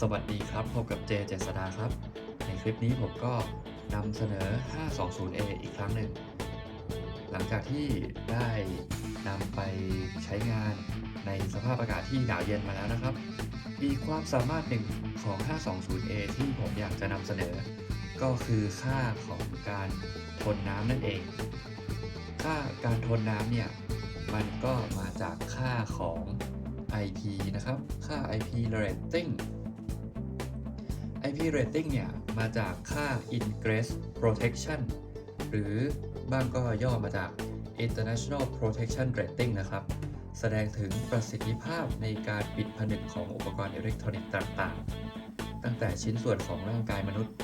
สวัสดีครับพบกับเจเจษดาครับ ในคลิปนี้ผมก็นำเสนอ 520A อีกครั้งหนึ่ง หลังจากที่ได้นำไปใช้งานในสภาพอากาศที่หนาวเย็นมาแล้วนะครับ อีกความสามารถหนึ่งของ 520A ที่ผมอยากจะนำเสนอ ก็คือค่าของการทนน้ำนั่นเอง ค่าการทนน้ำเนี่ย มันก็มาจากค่าของ IP นะครับ ค่า IP rating IP rating เนี่ย มาจากค่า ingress protection หรือบ้างก็ย่อมาจาก international protection rating นะครับ แสดงถึงประสิทธิภาพในการปิดผนึกของอุปกรณ์อิเล็กทรอนิกส์ต่างๆ ตั้งแต่ชิ้นส่วนของร่างกายมนุษย์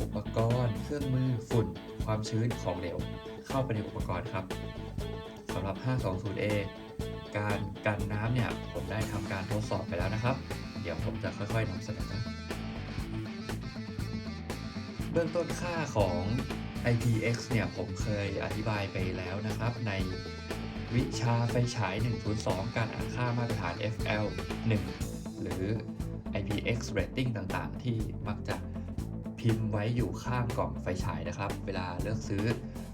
อุปกรณ์ เครื่องมือ ฝุ่น ความชื้นของเหลว เข้าไปในอุปกรณ์ครับสำหรับ 520A การกันน้ำเนี่ย ผมได้ทำการทดสอบไปแล้วนะครับ เดี๋ยวผมจะค่อยๆนำเสนอ เบื้องต้นค่าของ IPX เนี่ยผมเคยอธิบายไปแล้วนะครับ ในวิชาไฟฉาย 102 การอ่านค่ามาตรฐาน FL 1 หรือ IPX rating ต่างๆ ที่มักจะพิมพ์ไว้อยู่ข้างกล่องไฟฉายนะครับ เวลาเลือกซื้อ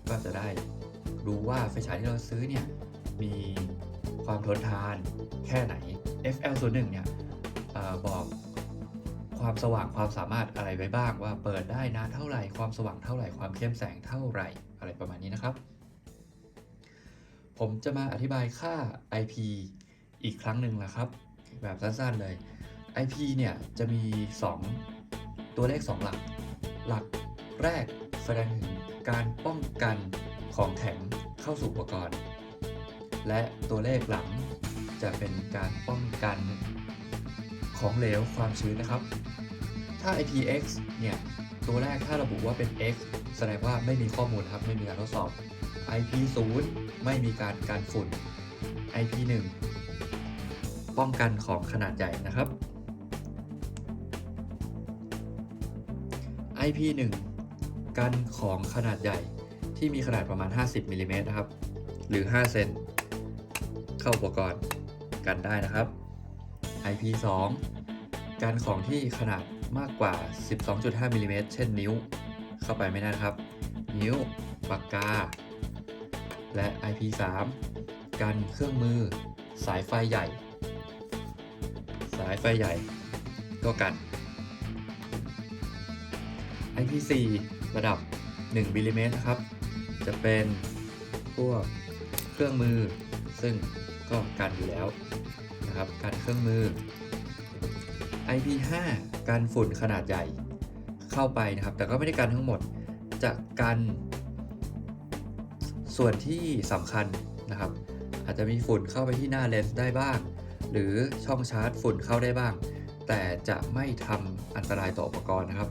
ก็จะได้รู้ว่าไฟฉายที่เราซื้อเนี่ยมีความทนทานแค่ไหน FL01 เนี่ยอบอก ความสว่างความสามารถอะไรไว้บ้าง ว่าเปิดได้นานเท่าไหร่ความสว่างเท่าไหร่ความเข้มแสงเท่าไหร่อะไรประมาณนี้นะครับ ผมจะมาอธิบายค่า IP อีกครั้งหนึ่งนะครับ แบบสั้นๆเลย IP เนี่ยจะมี 2 ตัวเลข 2 หลัก หลักแรกแสดงถึงการป้องกันของแข็งเข้าสู่อุปกรณ์ และตัวเลขหลังจะเป็นการป้องกัน ของเหลวความชื้นนะครับ ถ้า IPX เนี่ย ตัวแรกถ้าระบุว่าเป็น X แสดงว่าไม่มีข้อมูลครับ ไม่มีการทดสอบ IP 0 ไม่มีการการฝุ่น IP 1 ป้องกันของขนาดใหญ่นะครับ IP 1 กันของขนาดใหญ่ที่มีขนาดประมาณ 50มิลลิเมตรนะครับ หรือ 5 เซน เข้าอุปกรณ์กันได้นะครับ IP 2 การของที่ขนาดมากกว่า 12.5มิลลิเมตรเช่นนิ้ว เข้าไปไม่ได้ครับ นิ้ว ปากกา และ IP 3 กันเครื่องมือ สายไฟใหญ่ สายไฟใหญ่ ก็กัน IP 4 ระดับ1มิลลิเมตรนะครับ จะเป็นพวกเครื่องมือ ซึ่งก็กันอยู่แล้ว นะครับกันเครื่องมือ IP 5กันฝุ่นขนาดใหญ่เข้าไปนะครับ แต่ก็ไม่ได้กันทั้งหมดจะกันส่วนที่สำคัญนะครับ อาจจะมีฝุ่นเข้าไปที่หน้าเลนส์ได้บ้าง หรือช่องชาร์จฝุ่นเข้าได้บ้าง แต่จะไม่ทำอันตรายต่ออุปกรณ์นะครับ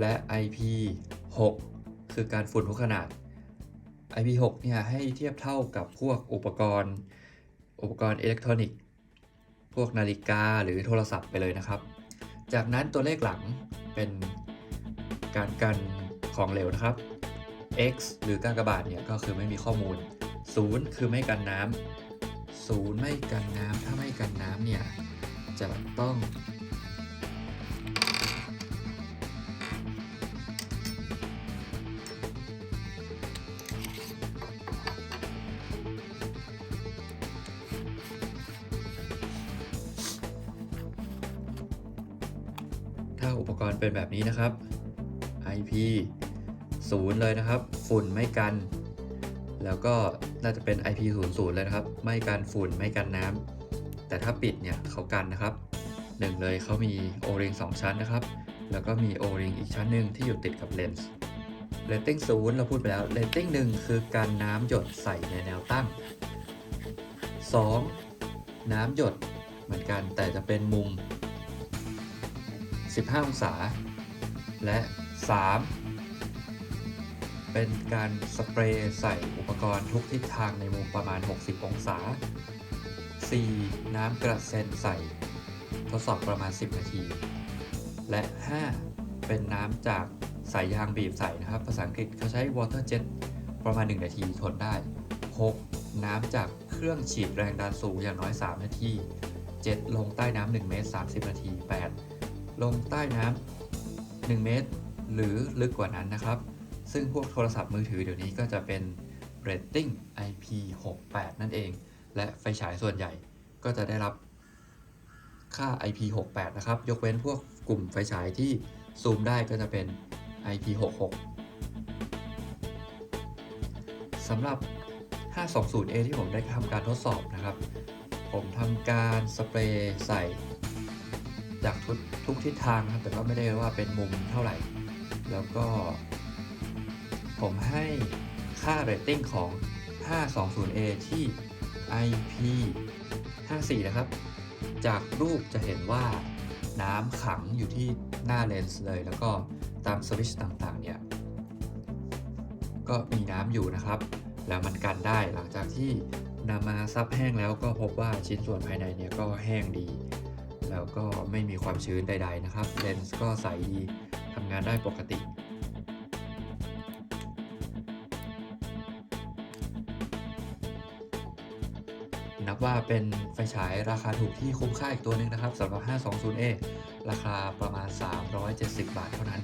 และ IP 6 คือการฝุ่นทุกขนาด IP 6 เนี่ยให้เทียบเท่ากับพวกอุปกรณ์ อุปกรณ์อิเล็กทรอนิกส์พวกนาฬิกาหรือโทรศัพท์ไปเลยนะครับ จากนั้นตัวเลขหลังเป็นการกันของเหลวนะครับ X หรือการกระบาดเนี่ยก็คือไม่มีข้อมูล 0 คือไม่กันน้ำ0ไม่กันน้ำถ้าไม่กันน้ำเนี่ยจะต้องาอุปกรณ์เป็นแบบนี้นะครับ IP 0 เลยนะครับ ฝุ่นไม่กัน แล้วก็น่าจะเป็น IP 0 0เลยนะครับ ไม่กันฝุ่นไม่กันน้ำแต่ถ้าปิดเนี่ยเขากันนะครับหนึ่งเลยเขามี O-ring 2ชั้นนะครับ แล้วก็มี O-ring อีกชั้นหนึ่งที่อยู่ติดกับเลนส์ Rating 0เราพูดไปแล้ว Rating 1คือการน้ำหยดใส่ในแนวตั้ง 2. น้ำหยดเหมือนกันแต่จะเป็นมุม 15 องศา และ 3 เป็นการสเปรย์ใส่อุปกรณ์ทุกทิศทางในมุมประมาณ 60 องศา 4. น้ำกระเซ็นใส่ ทดสอบประมาณ 10 นาที และ 5. เป็นน้ำจากสายยางบีบใส่นะครับ ภาษาอังกฤษเขาใช้ water jet ประมาณ 1 นาทีทนได้ 6. น้ำจากเครื่องฉีดแรงดันสูงอย่างน้อย 3 นาที 7 ลงใต้น้ำ1เมตร 30 นาที 8 ลงใต้น้ำ1เมตร หรือลึกกว่านั้นนะครับ ซึ่งพวกโทรศัพท์มือถือเดี๋ยวนี้ก็จะเป็น rating IP68 นั่นเอง และไฟฉายส่วนใหญ่ก็จะได้รับค่า IP68 นะครับ ยกเว้นพวกกลุ่มไฟฉายที่ซูมได้ก็จะเป็น IP66 สำหรับ 520A ที่ผมได้ทำการทดสอบนะครับ ผมทำการสเปรย์ใส่ จากทุกทุกทิศทางนะครับแต่ก็ไม่ได้ว่าเป็นมุมเท่าไหร่ แล้วก็ ผมให้ค่าเรตติ้งของ 520A ที่ IP 54 นะครับ จากรูปจะเห็นว่าน้ำขังอยู่ที่หน้าเลนส์เลย แล้วก็ตามสวิชต่างๆ เนี่ย ก็มีน้ำอยู่นะครับ แล้วมันกันได้หลังจากที่นำมาซับแห้งแล้วก็พบว่าชิ้นส่วนภายในเนี่ยก็แห้งดี แล้วก็ไม่มีความชื้นใด ๆ นะครับเลนส์ก็ใสดีทำงานได้ปกตินับว่าเป็นไฟฉายราคาถูกที่คุ้มค่าอีกตัวหนึ่งนะครับสำหรับ 520A ราคาประมาณ 370 บาทเท่านั้น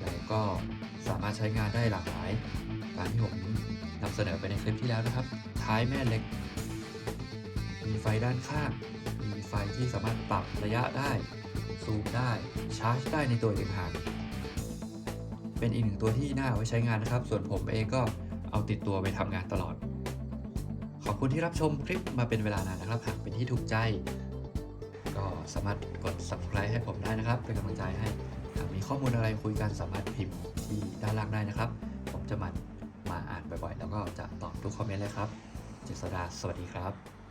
แล้วก็สามารถใช้งานได้หลากหลาย ตามที่ผมนำเสนอไปในคลิปที่แล้วนะครับ ท้ายแม่เหล็ก มีไฟด้านข้าง ที่สามารถปรับระยะได้ ซูมได้ ชาร์จได้ในตัวเองหางเป็นอีกหนึ่งตัวที่น่าเอาไว้ใช้งานนะครับ ส่วนผมเองก็เอาติดตัวไปทำงานตลอด ขอบคุณที่รับชมคลิปมาเป็นเวลานานนะครับ หากเป็นที่ถูกใจ ก็สามารถกด subscribe ให้ผมได้นะครับ เป็นกำลังใจให้ หากมีข้อมูลอะไรคุยกันสามารถพิมพ์ที่ด้านล่างได้นะครับ ผมจะมันมาอ่านบ่อยๆ แล้วก็จะตอบทุกคอมเมนต์เลยครับ เจษดา สวัสดีครับ